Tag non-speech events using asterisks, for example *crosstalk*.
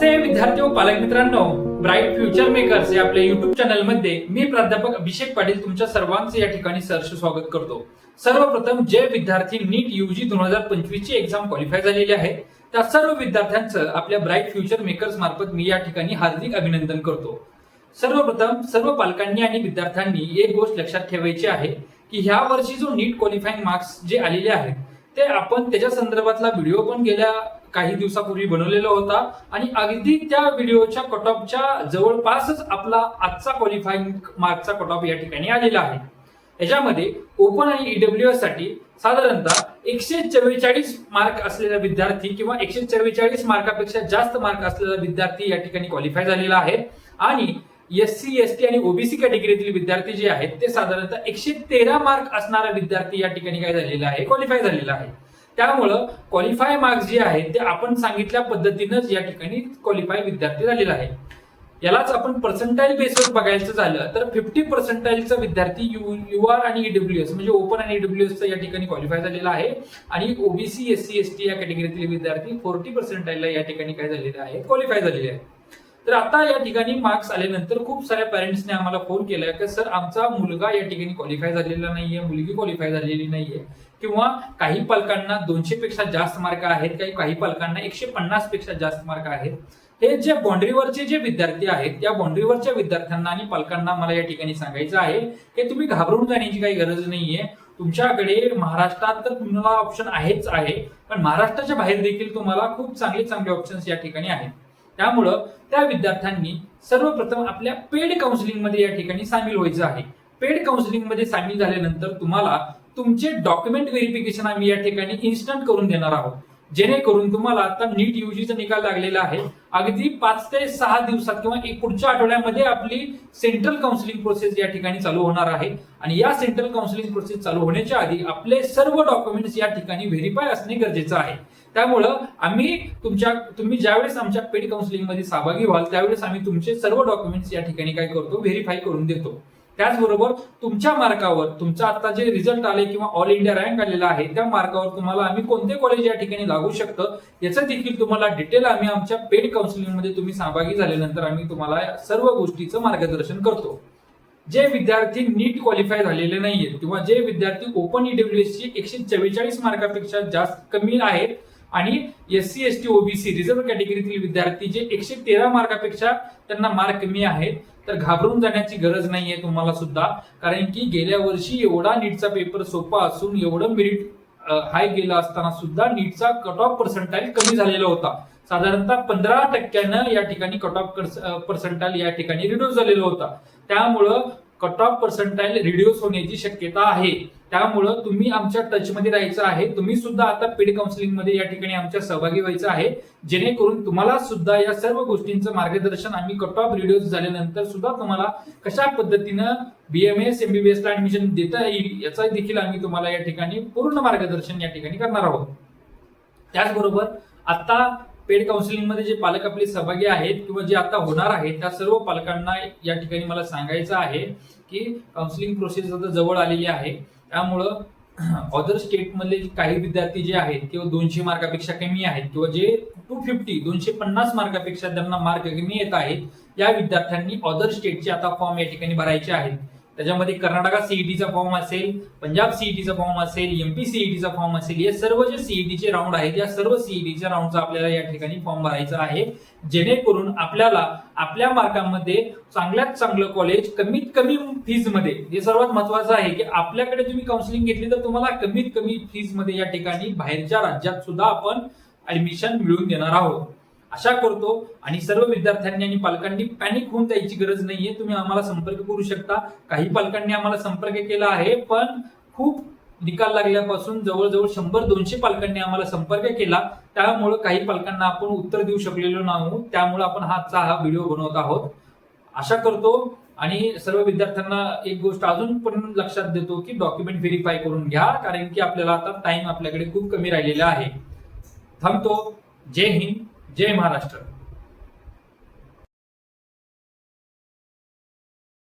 नमस्ते विद्यार्थी व पालक मित्रांनो. ब्राईट फ्युचर मेकर्स या आपल्या युट्यूब चॅनलमध्ये मी प्राध्यापक अभिषेक पाटील तुमच्या सर्वांचे या ठिकाणी सहर्ष स्वागत करतो. सर्वप्रथम जे विद्यार्थी नीट युजी दोन हजार पंचवीस ची एक्झाम क्वालिफाय झालेली आहे. त्या सर्व विद्यार्थ्यांचं आपल्या ब्राईट फ्युचर मेकर्स मार्फत मी या ठिकाणी हार्दिक अभिनंदन करतो. सर्वप्रथम सर्व पालकांनी आणि विद्यार्थ्यांनी एक गोष्ट लक्षात ठेवायची आहे की ह्या वर्षी जो नीट क्वालिफाईंग मार्क्स जे आलेले आहेत ते आपण त्याच्या संदर्भातला व्हिडिओ पण गेल्या काही दिवसापूर्वी बनवलेला होता. आणि अगदी त्या व्हिडिओच्या कट ऑफच्या जवळपासच आपला आजचा क्वालिफाईंग मार्कचा कट ऑफ या ठिकाणी आलेला आहे. याच्यामध्ये ओपन आणि ईडब्ल्यू एससाठी साधारणतः एकशे चव्वेचाळीस मार्क असलेला विद्यार्थी किंवा एकशे चव्वेचाळीस मार्कापेक्षा जास्त मार्क असलेला विद्यार्थी या ठिकाणी क्वालिफाय झालेला आहे. आणि एस सी एस टी आणि ओबीसी कॅटेगरीतील विद्यार्थी जे आहेत ते साधारणतः एकशे तेरा मार्क असणारा विद्यार्थी या ठिकाणी काय झालेला आहे? क्वालिफाय झालेला आहे. त्यामुळं क्वालिफाय मार्क्स जे आहेत ते आपण सांगितल्या पद्धतीनंच या ठिकाणी क्वालिफाय विद्यार्थी झालेला आहे. यालाच आपण पर्सेंटाईल बेसवर बघायचं झालं तर फिफ्टी पर्सेंटाईलचा विद्यार्थी यू यू आर आणि ईडब्ल्यू एस म्हणजे ओपन आणि ईडब्ल्यू एसचा या ठिकाणी क्वालिफाय झालेला आहे. आणि OBC S C S T या कॅटेगरीतील विद्यार्थी फोर्टी पर्सेंटाईलला या ठिकाणी काय झालेले आहे क्वालिफाय झालेले आहे तर आता या ठिकाणी मार्क्स आल्यानंतर खूप साऱ्या पॅरेंट्सने आम्हाला फोन केला की सर आमचा मुलगा या ठिकाणी क्वालिफाय झालेला नाहीये मुलगी क्वालिफाय झालेली नाहीये. किंवा काही पालकांना दोनशे पेक्षा जास्त मार्क आहेत काही काही पालकांना एकशे पन्नासपेक्षा जास्त मार्क आहेत. हे जे बाउंड्रीवरचे जे विद्यार्थी आहेत त्या बाउंड्रीवरच्या विद्यार्थ्यांना आणि पालकांना मला या ठिकाणी सांगायचं आहे की तुम्ही घाबरून जाण्याची काही गरज नाहीये. तुमच्याकडे महाराष्ट्रात तर तुम्हाला ऑप्शन आहेच आहे पण महाराष्ट्राच्या बाहेर देखील तुम्हाला खूप चांगले चांगले ऑप्शन्स या ठिकाणी आहेत. त्यामुळं त्या विद्यार्थ्यांनी सर्वप्रथम आपल्या पेड काउन्सिलिंगमध्ये या ठिकाणी सामील व्हायचं आहे. पेड काउन्सिलिंगमध्ये सामील झाल्यानंतर तुम्हाला तुमचे डॉक्युमेंट व्हेरिफिकेशन आम्ही या ठिकाणी इन्स्टंट करून देणार आहोत. जेणेकरून तुम्हाला आता नीट युजीचा निकाल लागलेला आहे. अगदी पाच ते सहा दिवसात किंवा एक पुढच्या आठवड्यामध्ये आपली सेंट्रल काउन्सिलिंग प्रोसेस या ठिकाणी चालू होणार आहे. आणि या सेंट्रल काउन्सिलिंग प्रोसेस चालू होण्याच्या आधी आपले सर्व डॉक्युमेंट्स या ठिकाणी व्हेरीफाय असणे गरजेचं आहे. त्यामुळं आम्ही तुमच्या तुम्ही ज्यावेळेस आमच्या पेड काउन्सिलिंगमध्ये सहभागी व्हाल त्यावेळेस आम्ही तुमचे सर्व डॉक्युमेंट्स या ठिकाणी काय करतो व्हेरीफाय करून देतो. त्याचबरोबर तुमच्या मार्कावर तुमचा आता जे रिझल्ट आले किंवा ऑल इंडिया रँक आलेला आहे त्या मार्कावर तुम्हाला आम्ही कोणते कॉलेज या ठिकाणी लागू शकतं याचं देखील तुम्हाला डिटेल आम्ही आमच्या पेड काउन्सिलिंगमध्ये तुम्ही सहभागी झाल्यानंतर आम्ही तुम्हाला या सर्व गोष्टीचं मार्गदर्शन करतो. जे विद्यार्थी नीट क्वालिफाय झालेले नाहीयेत किंवा जे विद्यार्थी ओपन ईडब्ल्यू एसची एकशे चव्वेचाळीस मार्कापेक्षा जास्त कमी आहेत आणि S C S T OBC reserve कॅटेगरीतील विद्यार्थी जे एकशे तेरा मार्कापेक्षा त्यांना मार्क कमी आहेत तर घाबरून जाण्याची गरज नाहीये तुम्हाला सुद्धा. कारण की गेल्या वर्षी एवढा नीटचा पेपर सोपा असून एवढं मेरिट हाय गेला असताना सुद्धा नीटचा कट ऑफ पर्सेंटाईल कमी झालेला होता. साधारणतः पंधरा टक्क्यानं या ठिकाणी कट ऑफ पर्सेंटाईल या ठिकाणी रिड्यूस झालेला होता. त्यामुळं कट ऑफ पर्सेंटाईल रिड्यूस होण्याची शक्यता आहे. त्यामुळं तुम्ही आमच्या टचमध्ये राहायचं आहे. तुम्ही सुद्धा आता पेड काउन्सिलिंगमध्ये या ठिकाणी आमच्या सहभागी व्हायचं आहे. जेणेकरून तुम्हाला सुद्धा या सर्व गोष्टींचं मार्गदर्शन आम्ही कट ऑफ रिड्यूस झाल्यानंतर सुद्धा तुम्हाला कशा पद्धतीनं बीएमएस एमबीबीएस ला ऍडमिशन देता येईल याचा देखील आम्ही तुम्हाला या ठिकाणी पूर्ण मार्गदर्शन या ठिकाणी करणार आहोत. त्याचबरोबर आता पेड काउन्सिलिंगमध्ये जे पालक आपले सहभागी आहेत किंवा जे आता होणार आहेत त्या सर्व पालकांना या ठिकाणी मला सांगायचं आहे की काउन्सिलिंग प्रोसेस आता जवळ आलेली आहे. त्यामुळं *clears throat* अदर स्टेटमधले काही विद्यार्थी जे आहेत किंवा दोनशे मार्कापेक्षा कमी आहेत किंवा जे टू फिफ्टी दोनशे पन्नास मार्कापेक्षा त्यांना मार्क कमी येत आहेत या विद्यार्थ्यांनी अदर स्टेटचे आता फॉर्म या ठिकाणी भरायचे आहेत. त्याच्यामध्ये कर्नाटका सीईटीचा फॉर्म असेल पंजाब सीईटीचा फॉर्म असेल एमपी सीईटीचा फॉर्म असेल हे सर्व जे सीईटीचे राऊंड आहेत या सर्व सीईटीच्या राऊंडचा आपल्याला या ठिकाणी फॉर्म भरायचा आहे. जेणेकरून आपल्याला आपल्या मार्कामध्ये चांगल्यात चांगलं कॉलेज कमीत कमी फीजमध्ये हे सर्वात महत्वाचं आहे की आपल्याकडे तुम्ही काउन्सिलिंग घेतली तर तुम्हाला कमीत कमी फीजमध्ये या ठिकाणी बाहेरच्या राज्यात सुद्धा आपण ऍडमिशन मिळवून देणार आहोत. आशा करतो आणि सर्व विद्यार्थ्यांनी आणि पालकांनी पॅनिक होऊन जायची गरज नाहीये. तुम्ही आम्हाला संपर्क करू शकता. काही पालकांनी आम्हाला संपर्क केला आहे पण खूप निकाल लागल्यापासून जवळजवळ शंभर दोनशे पालकांनी आम्हाला संपर्क केला. त्यामुळे काही पालकांना आपण उत्तर देऊ शकलेलो नाही. त्यामुळे आपण हाचा हा व्हिडिओ बनवत आहोत. आशा करतो आणि सर्व विद्यार्थ्यांना एक गोष्ट अजून पण लक्षात देतो की डॉक्युमेंट व्हेरीफाय करून घ्या कारण की आपल्याला आता टाइम आपल्याकडे खूप कमी राहिलेला आहे. थांबतो. जय हिंद. जय महाराष्ट्र.